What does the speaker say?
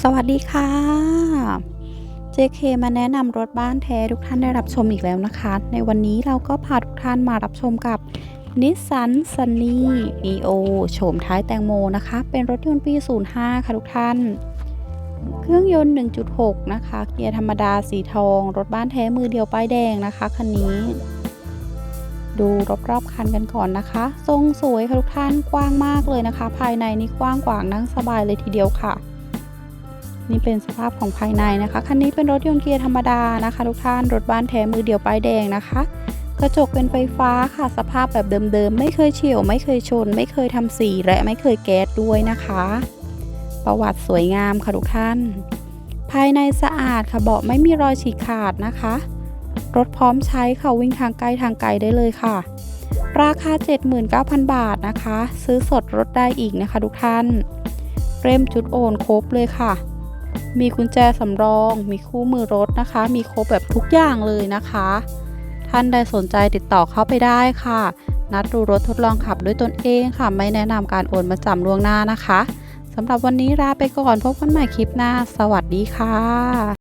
สวัสดีค่ะ JK มาแนะนำรถบ้านแท้ทุกท่านได้รับชมอีกแล้วนะคะ ในวันนี้เราก็พาทุกท่านมารับชมกับ Nissan Sunny Neo โฉมท้ายแตงโมนะคะ เป็นรถยนต์ปี 05 ค่ะทุกท่าน เครื่องยนต์ 1.6 นะคะ เกียร์ธรรมดาสีทอง รถบ้านแท้มือเดียวป้ายแดงนะคะคันนี้ ดูรอบๆคันกันก่อนนะคะ ทรงสวยค่ะทุกท่านกว้างมากเลยนะคะ ภายในนี่กว้างกวางนั่งสบายเลยทีเดียวค่ะ นี่เป็นสภาพของภายในนะคะคันนี้เป็นรถยนต์เกียร์ธรรมดานะคะ ทุกท่านรถบ้านแท้มือเดียวป้ายแดงนะคะ กระจกเป็นไฟฟ้าค่ะสภาพแบบเดิมๆ ไม่เคยเฉียว ไม่เคยชน ไม่เคยทำสีและไม่เคยแก๊สด้วยนะคะ ประวัติสวยงามค่ะทุกท่าน ภายในสะอาดค่ะเบาะไม่มีรอยฉีกขาดนะคะ รถพร้อมใช้ค่ะวิ่งทางใกล้ทางไกลได้เลยค่ะ ราคา 79,000 บาทนะคะ ซื้อสดรถได้อีกนะคะทุกท่านเร่มจุดโอนครบเลยค่ะ มีกุญแจสำรอง มีคู่มือรถนะคะ มีครบแบบทุกอย่างเลยนะคะ ท่านใดสนใจติดต่อเข้าไปได้ค่ะ นัดดูรถทดลองขับด้วยตนเองค่ะ ไม่แนะนำการโอนมาจำล่วงหน้านะคะสำหรับวันนี้ลาไปก่อนพบกันใหม่คลิปหน้า สวัสดีค่ะ